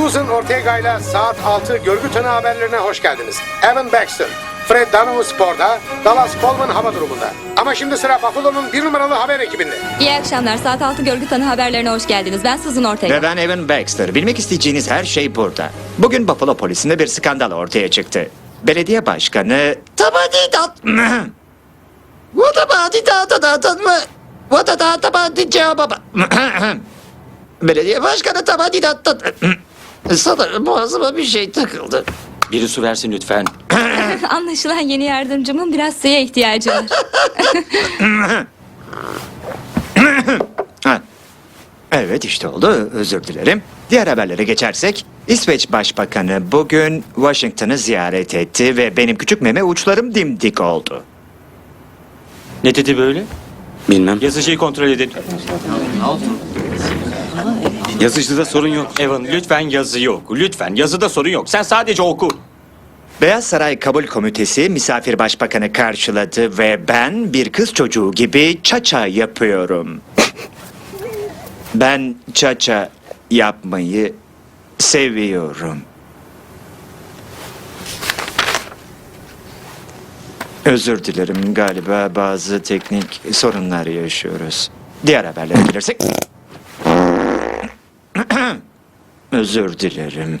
Susan Ortega ile saat 6 görgü tanı haberlerine hoş geldiniz. Evan Baxter, Fred Dunham sporda, Dallas Coleman hava durumunda. Ama şimdi sıra Buffalo'nun bir numaralı haber ekibinde. İyi akşamlar. Saat 6 görgü tanı haberlerine hoş geldiniz. Ben Susan Ortega. Ve ben Evan Baxter. Bilmek isteyeceğiniz her şey burada. Bugün Buffalo polisinde bir skandal ortaya çıktı. Belediye başkanı... Tabadidat... Tabadidat mı? Tabadidat Belediye başkanı tabadidat... Sanırım boğazıma bir şey takıldı. Biri su versin lütfen. Anlaşılan yeni yardımcımın biraz suya ihtiyacı var. Ha. Evet işte oldu. Özür dilerim. Diğer haberlere geçersek İsveç Başbakanı bugün Washington'ı ziyaret etti ve benim küçük meme uçlarım dimdik oldu. Ne dedi böyle? Bilmem. Yazıcıyı kontrol edin. Yazıcıda sorun yok. Evan lütfen yazı yok. Lütfen yazıda sorun yok. Sen sadece oku. Beyaz Saray Kabul Komitesi misafir başbakanı karşıladı ve ben bir kız çocuğu gibi çaça yapıyorum. ben çaça yapmayı seviyorum. Özür dilerim galiba bazı teknik sorunlar yaşıyoruz. Diğer haberlere gelirsek... Özür dilerim.